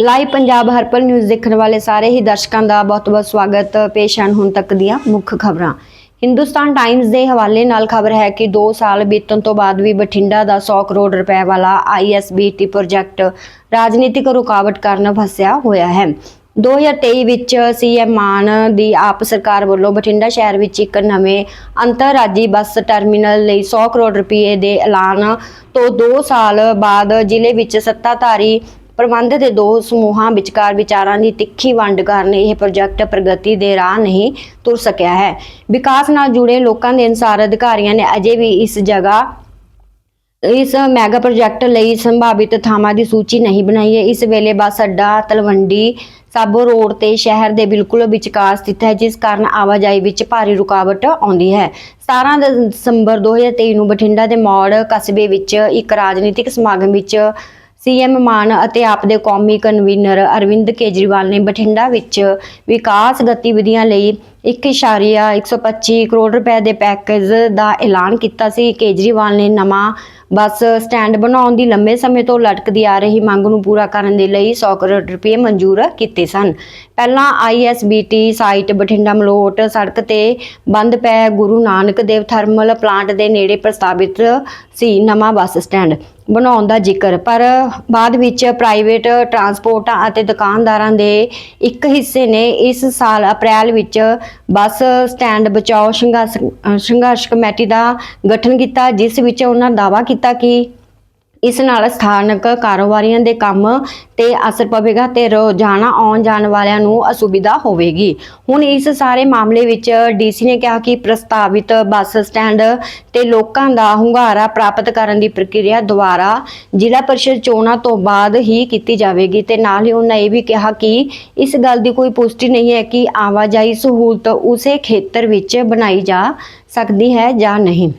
Live Punjab Harpal news ਦੇਖਣ ਵਾਲੇ ਸਾਰੇ ਹੀ ਦਰਸ਼ਕਾਂ ਦਾ ਬਹੁਤ-ਬਹੁਤ ਸਵਾਗਤ, ਪੇਸ਼ ਹਨ ਹੁਣ ਤੱਕ ਦੀਆਂ ਮੁੱਖ ਖਬਰਾਂ। ਹਿੰਦੁਸਤਾਨ ਟਾਈਮਜ਼ ਦੇ ਹਵਾਲੇ ਨਾਲ ਖਬਰ ਹੈ ਕਿ 2 ਸਾਲ ਬੀਤਣ ਤੋਂ ਬਾਅਦ ਵੀ ਬਠਿੰਡਾ ਦਾ 100 ਕਰੋੜ ਰੁਪਏ ਵਾਲਾ ਆਈਐਸਬੀਟੀ ਪ੍ਰੋਜੈਕਟ ਰਾਜਨੀਤਿਕ ਰੁਕਾਵਟ ਕਾਰਨ ਫਸਿਆ ਹੋਇਆ ਹੈ। 2023 ਵਿੱਚ ਸੀਐਮ ਮਾਨ ਦੀ ਆਪ ਸਰਕਾਰ ਵੱਲੋਂ ਬਠਿੰਡਾ ਸ਼ਹਿਰ ਵਿੱਚ ਇੱਕ ਨਵੇਂ ਅੰਤਰਰਾਜੀ ਬੱਸ ਟਰਮੀਨਲ ਲਈ 100 ਕਰੋੜ ਰੁਪਏ ਦੇ ਐਲਾਨ ਤੋਂ 2 ਸਾਲ ਬਾਅਦ ਜ਼ਿਲ੍ਹੇ ਵਿੱਚ ਸੱਤਾਧਾਰੀ ਪ੍ਰਬੰਧ ਦੇ ਦੋ ਸਮੂਹਾਂ ਵਿਚਕਾਰ ਵਿਚਾਰਾਂ ਦੀ ਤਿੱਖੀ ਵੰਡ ਕਾਰਨ ਇਹ ਪ੍ਰੋਜੈਕਟ ਪ੍ਰਗਤੀ ਦੇ ਰਾਹ ਨਹੀਂ ਤੁਰ ਸਕਿਆ ਹੈ। ਵਿਕਾਸ ਨਾਲ ਜੁੜੇ ਲੋਕਾਂ ਦੇ ਅਨੁਸਾਰ ਅਧਿਕਾਰੀਆਂ ਨੇ ਅਜੇ ਵੀ ਇਸ ਜਗ੍ਹਾ, ਇਸ ਮੈਗਾ ਪ੍ਰੋਜੈਕਟ ਲਈ ਸੰਭਾਵਿਤ ਥਾਵਾਂ ਦੀ ਸੂਚੀ ਨਹੀਂ ਬਣਾਈ ਹੈ। ਇਸ ਵੇਲੇ ਬੱਸ ਅੱਡਾ, ਤਲਵੰਡੀ, ਸਾਬੋ ਰੋਡ ਤੇ ਸ਼ਹਿਰ ਦੇ ਬਿਲਕੁਲ ਵਿਚਕਾਰ ਸਥਿਤ ਹੈ, ਜਿਸ ਕਾਰਨ ਆਵਾਜਾਈ ਵਿੱਚ ਭਾਰੀ ਰੁਕਾਵਟ ਆਉਂਦੀ ਹੈ। 17 ਦਸੰਬਰ 2023 ਨੂੰ ਬਠਿੰਡਾ ਦੇ ਮੌੜ ਕਸਬੇ ਵਿੱਚ ਇੱਕ ਰਾਜਨੀਤਿਕ ਸਮਾਗਮ ਵਿੱਚ ਸੀਐਮ ਮਾਨ ਅਤੇ ਆਪ ਦੇ ਕੌਮੀ ਕਨਵੀਨਰ ਅਰਵਿੰਦ ਕੇਜਰੀਵਾਲ ਨੇ ਬਠਿੰਡਾ ਵਿੱਚ ਵਿਕਾਸ ਗਤੀਵਿਧੀਆਂ ਲਈ 1.125 ਕਰੋੜ ਰੁਪਏ ਦੇ ਪੈਕੇਜ ਦਾ ਐਲਾਨ ਕੀਤਾ ਸੀ। ਕੇਜਰੀਵਾਲ ਨੇ ਨਵਾਂ ਬੱਸ ਸਟੈਂਡ ਬਣਾਉਣ ਦੀ ਲੰਮੇ ਸਮੇਂ ਤੋਂ ਲਟਕਦੀ ਆ ਰਹੀ ਮੰਗ ਨੂੰ ਪੂਰਾ ਕਰਨ ਦੇ ਲਈ 100 ਕਰੋੜ ਰੁਪਏ ਮਨਜ਼ੂਰ ਕੀਤੇ ਸਨ। ਪਹਿਲਾਂ ਆਈਐਸਬੀਟੀ ਸਾਈਟ ਬਠਿੰਡਾ ਮਲੋਟ ਸੜਕ ਤੇ ਬੰਦ ਪੈ ਗੁਰੂ ਨਾਨਕ ਦੇਵ ਥਰਮਲ ਪਲਾਂਟ ਦੇ ਨੇੜੇ ਪ੍ਰਸਤਾਵਿਤ ਸੀ ਨਵਾਂ ਬੱਸ ਸਟੈਂਡ। ਬਣਾਉਣ ਦਾ ਜ਼ਿਕਰ, ਪਰ ਬਾਅਦ ਵਿੱਚ ਪ੍ਰਾਈਵੇਟ ਟਰਾਂਸਪੋਰਟਾਂ ਅਤੇ ਦੁਕਾਨਦਾਰਾਂ ਦੇ ਇੱਕ ਹਿੱਸੇ ਨੇ ਇਸ ਸਾਲ ਅਪ੍ਰੈਲ ਵਿੱਚ ਬੱਸ ਸਟੈਂਡ ਬਚਾਓ ਸੰਘਰਸ਼ ਸੰਘਰਸ਼ ਕਮੇਟੀ ਦਾ ਗਠਨ ਕੀਤਾ, ਜਿਸ ਵਿੱਚ ਉਹਨਾਂ ਦਾਅਵਾ ਕੀਤਾ ਕਿ ਇਸ ਨਾਲ ਸਥਾਨਕ ਕਾਰੋਬਾਰੀਆਂ ਦੇ ਕੰਮ ਤੇ ਅਸਰ ਪਵੇਗਾ ਤੇ ਰੋਜ਼ਾਨਾ ਆਉਣ ਜਾਣ ਵਾਲਿਆਂ ਨੂੰ ਅਸੁਵਿਧਾ ਹੋਵੇਗੀ। ਹੁਣ ਇਸ ਸਾਰੇ ਮਾਮਲੇ ਵਿੱਚ ਡੀਸੀ ਨੇ ਕਿਹਾ ਕਿ ਪ੍ਰਸਤਾਵਿਤ ਬੱਸ ਸਟੈਂਡ ਤੇ ਲੋਕਾਂ ਦਾ ਹੁੰਗਾਰਾ ਪ੍ਰਾਪਤ ਕਰਨ ਦੀ ਪ੍ਰਕਿਰਿਆ ਦੁਆਰਾ ਜ਼ਿਲ੍ਹਾ ਪਰਿਸ਼ਦ ਚੋਣਾਂ ਤੋਂ ਬਾਅਦ ਹੀ ਕੀਤੀ ਜਾਵੇਗੀ ਤੇ ਨਾਲ ਹੀ ਉਹਨਾਂ ਇਹ ਵੀ ਕਿਹਾ ਕਿ ਇਸ ਗੱਲ ਦੀ ਕੋਈ ਪੁਸ਼ਟੀ ਨਹੀਂ ਹੈ ਕਿ ਆਵਾਜਾਈ ਸਹੂਲਤ ਉਸੇ ਖੇਤਰ ਵਿੱਚ ਬਣਾਈ ਜਾ ਸਕਦੀ ਹੈ ਜਾਂ ਨਹੀਂ।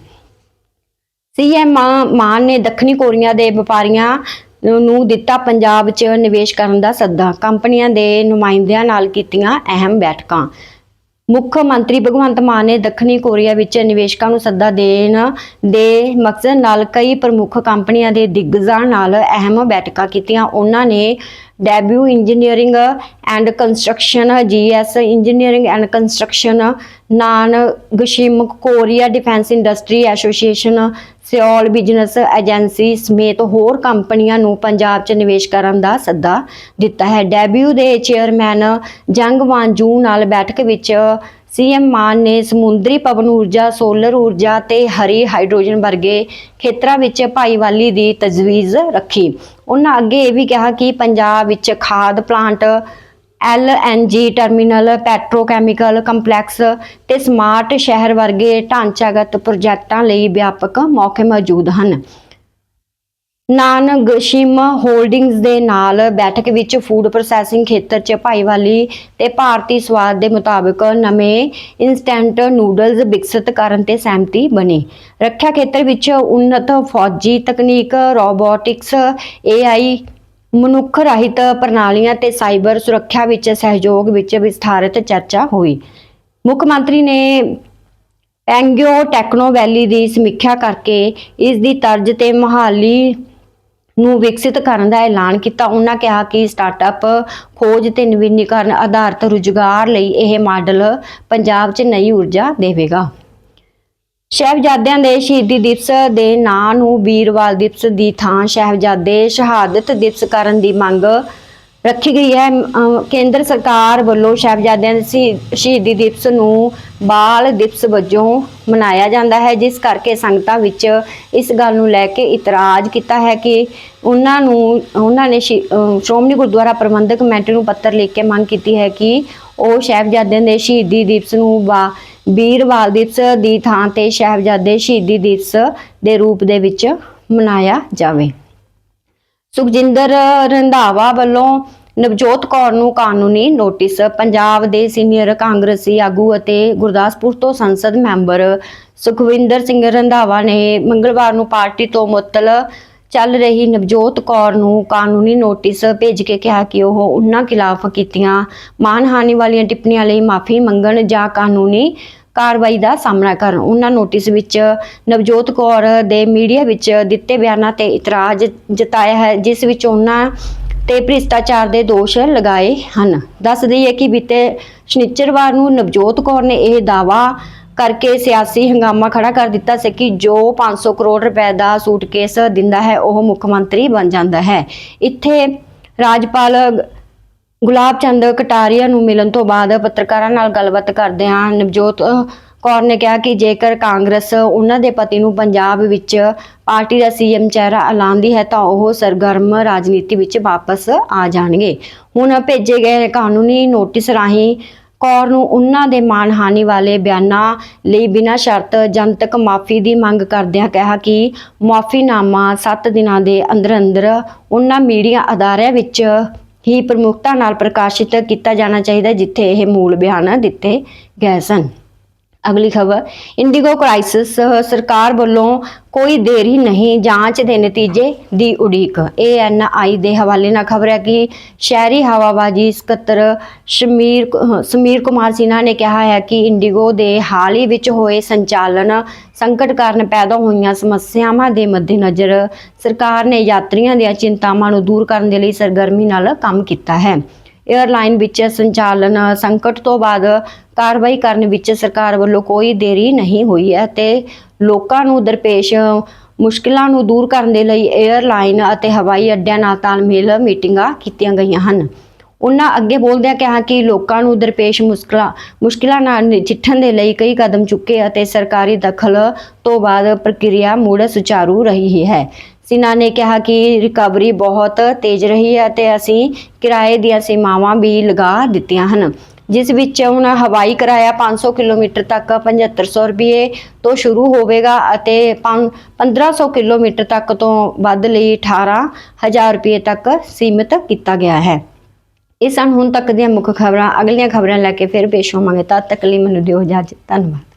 ਸੀਐਮ ਮਾਨ ਨੇ ਦੱਖਣੀ ਕੋਰੀਆ ਦੇ ਵਪਾਰੀਆਂ ਨੂੰ ਦਿੱਤਾ ਪੰਜਾਬ 'ਚ ਨਿਵੇਸ਼ ਕਰਨ ਦਾ ਸੱਦਾ। ਕੰਪਨੀਆਂ ਦੇ ਨੁਮਾਇੰਦਿਆਂ ਨਾਲ ਕੀਤੀਆਂ ਅਹਿਮ ਬੈਠਕਾਂ। ਮੁੱਖ ਮੰਤਰੀ ਭਗਵੰਤ ਮਾਨ ਨੇ ਦੱਖਣੀ ਕੋਰੀਆ ਵਿੱਚ ਨਿਵੇਸ਼ਕਾਂ ਨੂੰ ਸੱਦਾ ਦੇਣ ਦੇ ਮਕਸਦ ਨਾਲ ਕਈ ਪ੍ਰਮੁੱਖ ਕੰਪਨੀਆਂ ਦੇ ਦਿੱਗਜਾਂ ਨਾਲ ਅਹਿਮ ਬੈਠਕਾਂ ਕੀਤੀਆਂ। ਉਹਨਾਂ ਨੇ Daewoo engineering and construction GS engineering and construction naan ਗਸ਼ਿਮ Korea defence industry association Seoul business agency ਸਮੇਤ ਹੋਰ ਕੰਪਨੀਆਂ ਨੂੰ ਪੰਜਾਬ 'ਚ ਨਿਵੇਸ਼ ਕਰਨ ਦਾ ਸੱਦਾ ਦਿੱਤਾ ਹੈ। ਡੈਬਿਊ ਦੇ ਚੇਅਰਮੈਨ uh, ਜੰਗ ਵਾਂਜੂ ਨਾਲ ਬੈਠਕ ਵਿੱਚ uh, ਸੀਐਮ ਮਾਨ ਨੇ ਸਮੁੰਦਰੀ ਪਵਨ ਊਰਜਾ, ਸੋਲਰ ਊਰਜਾ ਤੇ ਹਰੀ ਹਾਈਡਰੋਜਨ ਵਰਗੇ ਖੇਤਰਾਂ ਵਿੱਚ ਭਾਈਵਾਲੀ ਦੀ ਤਜਵੀਜ਼ ਰੱਖੀ। ਉਹਨਾਂ ਅੱਗੇ ਇਹ ਵੀ ਕਿਹਾ ਕਿ ਪੰਜਾਬ ਵਿੱਚ ਖਾਦ plant LNG terminal, petrochemical complex ਤੇ ਸਮਾਰਟ ਸ਼ਹਿਰ ਵਰਗੇ ਢਾਂਚਾਗਤ ਪ੍ਰੋਜੈਕਟਾਂ ਲਈ ਵਿਆਪਕ ਮੌਕੇ ਮੌਜੂਦ ਹਨ। ਨਾਨਗਸ਼ਿਮ ਹੋਲਡਿੰਗਸ ਦੇ ਨਾਲ ਬੈਠਕ ਵਿੱਚ ਫੂਡ ਪ੍ਰੋਸੈਸਿੰਗ ਖੇਤਰ 'ਚ ਭਾਈਵਾਲੀ ਤੇ ਭਾਰਤੀ ਸਵਾਦ ਦੇ ਮੁਤਾਬਕ ਨਵੇਂ ਇਨਸਟੈਂਟ ਨੂਡਲਸ ਵਿਕਸਿਤ ਕਰਨ ਤੇ ਸਹਿਮਤੀ ਬਣੀ। ਰੱਖਿਆ ਖੇਤਰ ਵਿੱਚ ਉન્નਤ ਫੌਜੀ ਤਕਨੀਕ, ਰੋਬੋਟਿਕਸ AI ਮਨੁੱਖ ਰਹਿਤ ਪ੍ਰਣਾਲੀਆਂ ਤੇ ਸਾਈਬਰ ਸੁਰੱਖਿਆ ਵਿੱਚ ਸਹਿਯੋਗ ਵਿੱਚ ਵਿਸਥਾਰਿਤ ਚਰਚਾ ਹੋਈ। ਮੁੱਖ ਮੰਤਰੀ ਨੇ ਪੈਂਗਿਓ ਟੈਕਨੋ ਵੈਲੀ ਦੀ ਸਮੀਖਿਆ ਕਰਕੇ ਇਸ ਦੀ ਤਰਜ਼ ਤੇ ਮਹਾਲੀ ਨੂੰ ਵਿਕਸਿਤ ਕਰਨ ਦਾ ਐਲਾਨ ਕੀਤਾ। ਉਹਨਾਂ ਕਿਹਾ ਕਿ ਸਟਾਰਟਅਪ ਖੋਜ ਤੇ ਨਵੀਨੀਕਰਨ ਆਧਾਰਿਤ ਰੁਜ਼ਗਾਰ ਲਈ ਇਹ ਮਾਡਲ ਪੰਜਾਬ 'ਚ ਨਈ ਊਰਜਾ ਦੇਵੇਗਾ। ਸ਼ਹਿਬਜ਼ਾਦਿਆਂ ਦੇ ਸ਼ਹੀਦੀ ਦਿਵਸ ਦੇ ਨਾਂ ਨੂੰ ਵੀਰਵਾਲ ਦਿਵਸ ਦੀ ਥਾਂ ਸ਼ਹਿਬਜ਼ਾਦੇ ਸ਼ਹਾਦਤ ਦਿਵਸ ਕਰਨ ਦੀ ਮੰਗ ਰੱਖੀ ਗਈ ਹੈ। ਕੇਂਦਰ ਸਰਕਾਰ ਵੱਲੋਂ ਸ਼ਹਿਬਜ਼ਾਦਿਆਂ ਦੇ ਸ਼ਹੀ- ਸ਼ਹੀਦੀ ਦਿਵਸ ਨੂੰ ਬਾਲ ਦਿਵਸ ਵਜੋਂ ਮਨਾਇਆ ਜਾਂਦਾ ਹੈ, ਜਿਸ ਕਰਕੇ ਸੰਗਤਾਂ ਵਿੱਚ ਇਸ ਗੱਲ ਨੂੰ ਲੈ ਕੇ ਇਤਰਾਜ਼ ਕੀਤਾ ਹੈ ਕਿ ਉਹਨਾਂ ਨੂੰ, ਉਹਨਾਂ ਨੇ ਸ਼੍ਰੋਮਣੀ ਗੁਰਦੁਆਰਾ ਪ੍ਰਬੰਧਕ ਕਮੇਟੀ ਨੂੰ ਪੱਤਰ ਲਿਖ ਕੇ ਮੰਗ ਕੀਤੀ ਹੈ ਕਿ ਉਹ ਸ਼ਹਿਬਜ਼ਾਦਿਆਂ ਦੇ ਸ਼ਹੀਦੀ ਦਿਵਸ ਨੂੰ ਬਾ ਵੀਰਵਾਲ ਦਿਵਸ ਦੀ ਥਾਂ ਤੇ ਸ਼ਹਿਬਜ਼ਾਦੇ ਸ਼ਹੀਦੀ ਦਿਵਸ ਦੇ ਰੂਪ ਦੇ ਵਿੱਚ ਮਨਾਇਆ ਜਾਵੇ। ਸੁਖਜਿੰਦਰ ਰੰਧਾਵਾ ਵੱਲੋਂ ਨਵਜੋਤ ਕੌਰ ਨੂੰ ਕਾਨੂੰਨੀ ਨੋਟਿਸ, ਪੰਜਾਬ ਦੇ ਸੀਨੀਅਰ ਕਾਂਗਰਸੀ ਆਗੂ ਅਤੇ ਗੁਰਦਾਸਪੁਰ ਤੋਂ ਸੰਸਦ ਮੈਂਬਰ ਸੁਖਵਿੰਦਰ ਸਿੰਘ ਰੰਧਾਵਾ ਨੇ ਮੰਗਲਵਾਰ ਨੂੰ ਪਾਰਟੀ ਤੋਂ ਮੁਅੱਤਲ ਚੱਲ ਰਹੀ ਨਵਜੋਤ ਕੌਰ ਨੂੰ ਕਾਨੂੰਨੀ ਨੋਟਿਸ ਭੇਜ ਕੇ ਕਿਹਾ ਕਿ ਉਹ ਉਹਨਾਂ ਖਿਲਾਫ ਕੀਤੀਆਂ ਮਾਨਹਾਨੀ ਵਾਲੀਆਂ ਟਿੱਪਣੀਆਂ ਲਈ ਮਾਫੀ ਮੰਗਣ ਜਾਂ ਕਾਨੂੰਨੀ ਕਾਰਵਾਈ ਦਾ ਸਾਹਮਣਾ ਕਰਨ। ਉਹਨਾਂ ਨੋਟਿਸ ਵਿੱਚ ਨਵਜੋਤ ਕੌਰ ਦੇ ਮੀਡੀਆ ਵਿੱਚ ਦਿੱਤੇ ਬਿਆਨਾਂ ਤੇ ਇਤਰਾਜ਼ ਜਤਾਇਆ ਹੈ, ਜਿਸ ਵਿੱਚ ਉਹਨਾਂ ਤੇ ਭ੍ਰਿਸ਼ਟਾਚਾਰ ਦੇ ਦੋਸ਼ ਲਗਾਏ ਹਨ। ਦੱਸ ਦਈਏ ਕਿ ਬੀਤੇ ਸ਼ਨੀਚਰਵਾਰ ਨੂੰ ਨਵਜੋਤ ਕੌਰ ਨੇ ਇਹ ਦਾਵਾ ਕਰਕੇ ਸਿਆਸੀ ਹੰਗਾਮਾ ਖੜਾ ਕਰ ਦਿੱਤਾ ਸੀ ਕਿ ਜੋ 500 ਕਰੋੜ ਰੁਪਏ ਦਾ ਸੂਟਕੇਸ ਦਿੰਦਾ ਹੈ, ਉਹ ਮੁੱਖ ਮੰਤਰੀ ਬਣ ਜਾਂਦਾ ਹੈ। ਇੱਥੇ ਰਾਜਪਾਲ ਗੁਲਾਬ ਚੰਦ ਕਟਾਰੀਆ ਨੂੰ ਮਿਲਣ ਤੋਂ ਬਾਅਦ ਪੱਤਰਕਾਰਾਂ ਨਾਲ ਗੱਲਬਾਤ ਕਰਦਿਆਂ ਨਵਜੋਤ ਕੌਰ ਨੇ ਕਿਹਾ ਕਿ ਜੇਕਰ ਕਾਂਗਰਸ ਉਹਨਾਂ ਦੇ ਪਤੀ ਨੂੰ ਪੰਜਾਬ ਵਿੱਚ ਪਾਰਟੀ ਦਾ ਸੀਐਮ ਚਿਹਰਾ ਐਲਾਨਦੀ ਹੈ ਤਾਂ ਉਹ ਸਰਗਰਮ ਰਾਜਨੀਤੀ ਵਿੱਚ ਵਾਪਸ ਆ ਜਾਣਗੇ। ਹੁਣ ਭੇਜੇ ਗਏ ਕਾਨੂੰਨੀ ਨੋਟਿਸ ਰਾਹੀਂ ਕੌਰ ਨੂੰ ਉਹਨਾਂ ਦੇ ਮਾਨਹਾਨੀ ਵਾਲੇ ਬਿਆਨਾਂ ਲਈ ਬਿਨਾਂ ਸ਼ਰਤ ਜਨਤਕ ਮਾਫੀ ਦੀ ਮੰਗ ਕਰਦਿਆਂ ਕਿਹਾ ਕਿ ਮਾਫੀਨਾਮਾ 7 ਦਿਨਾਂ ਦੇ ਅੰਦਰ ਅੰਦਰ ਉਹਨਾਂ ਮੀਡੀਆ ਅਦਾਰਿਆਂ ਵਿੱਚ ਹੀ ਪ੍ਰਮੁਖਤਾ ਨਾਲ ਪ੍ਰਕਾਸ਼ਿਤ ਕੀਤਾ ਜਾਣਾ ਚਾਹੀਦਾ ਜਿੱਥੇ ਇਹ ਮੂਲ ਬਿਆਨ ਦਿੱਤੇ ਗਏ ਸਨ। ਅਗਲੀ ਖਬਰ ਇੰਡੀਗੋ ਕ੍ਰਾਈਸਿਸ ਸਰਕਾਰ ਵੱਲੋਂ ਕੋਈ ਦੇਰੀ ਨਹੀਂ ਜਾਂਚ ਦੇ ਨਤੀਜੇ ਦੀ ਉਡੀਕ। ਏਐਨਆਈ ਦੇ ਹਵਾਲੇ ਨਾਲ ਖਬਰ ਹੈ ਕਿ ਸ਼ਹਿਰੀ ਹਵਾਬਾਜ਼ੀ ਸਕੱਤਰ ਸ਼ਮੀਰ ਸਮੀਰ ਕੁਮਾਰ ਸਿਨਹਾ ਨੇ ਕਿਹਾ ਹੈ ਕਿ ਇੰਡੀਗੋ ਦੇ ਹਾਲ ਹੀ ਵਿੱਚ ਹੋਏ ਸੰਚਾਲਨ ਸੰਕਟ ਕਾਰਨ ਪੈਦਾ ਹੋਈਆਂ ਸਮੱਸਿਆਵਾਂ ਦੇ ਮੱਦੇਨਜ਼ਰ ਸਰਕਾਰ ਨੇ ਯਾਤਰੀਆਂ ਦੀਆਂ ਚਿੰਤਾਵਾਂ ਨੂੰ ਦੂਰ ਕਰਨ ਦੇ ਲਈ ਸਰਗਰਮੀ ਨਾਲ ਕੰਮ ਕੀਤਾ ਹੈ। ਏਅਰਲਾਈਨ ਵਿੱਚ ਸੰਚਾਲਨ, ਸੰਕਟ ਤੋਂ ਬਾਅਦ ਕਾਰਵਾਈ ਕਰਨ ਵਿੱਚ ਸਰਕਾਰ ਵੱਲੋਂ ਕੋਈ ਦੇਰੀ ਨਹੀਂ ਹੋਈ ਹੈ ਤੇ ਲੋਕਾਂ ਨੂੰ ਦਰਪੇਸ਼ ਮੁਸ਼ਕਲਾਂ ਨੂੰ ਦੂਰ ਕਰਨ ਦੇ ਲਈ ਏਅਰਲਾਈਨ ਅਤੇ ਹਵਾਈ ਅੱਡਿਆਂ ਨਾਲ ਤਾਲਮੇਲ ਮੀਟਿੰਗਾਂ ਕੀਤੀਆਂ ਗਈਆਂ ਹਨ। ਉਹਨਾਂ ਅੱਗੇ ਬੋਲਦਿਆਂ ਕਿਹਾ ਕਿ ਲੋਕਾਂ ਨੂੰ ਦਰਪੇਸ਼ ਮੁਸ਼ਕਲਾਂ ਮੁਸ਼ਕਲਾਂ ਨਾਲ ਨਜਿੱਠਣ ਦੇ ਲਈ ਕਈ ਕਦਮ ਚੁੱਕੇ ਅਤੇ ਸਰਕਾਰੀ ਦਖਲ ਤੋਂ ਬਾਅਦ ਪ੍ਰਕਿਰਿਆ ਮੁੜ ਸੁਚਾਰੂ ਰਹੀ ਹੈ। ਸਿਨਾ ਨੇ ਕਿਹਾ ਕਿ ਰਿਕਵਰੀ ਬਹੁਤ ਤੇਜ਼ ਰਹੀ ਹੈ ਅਤੇ ਅਸੀਂ ਕਿਰਾਏ ਦੀਆਂ ਸੀਮਾਵਾਂ ਵੀ ਲਗਾ ਦਿੱਤੀਆਂ ਹਨ, ਜਿਸ ਵਿੱਚ ਹੁਣ ਹਵਾਈ ਕਿਰਾਇਆ 500 ਕਿਲੋਮੀਟਰ ਤੱਕ 7500 ਰੁਪਏ ਤੋਂ ਸ਼ੁਰੂ ਹੋਵੇਗਾ ਅਤੇ ਪੰ- 1500 ਕਿਲੋਮੀਟਰ ਤੱਕ ਤੋਂ ਵੱਧ ਲਈ 18000 ਰੁਪਏ ਤੱਕ ਸੀਮਿਤ ਕੀਤਾ ਗਿਆ ਹੈ। ਇਹ ਸਨ ਹੁਣ ਤੱਕ ਦੀਆਂ ਮੁੱਖ ਖਬਰਾਂ। ਅਗਲੀਆਂ ਖਬਰਾਂ ਲੈ ਕੇ ਫਿਰ ਪੇਸ਼ ਹੋਵਾਂਗੇ। ਤਦ ਤੱਕ ਲਈ ਮੈਨੂੰ ਦਿਓ ਇਜਾਜ਼ਤ। ਧੰਨਵਾਦ।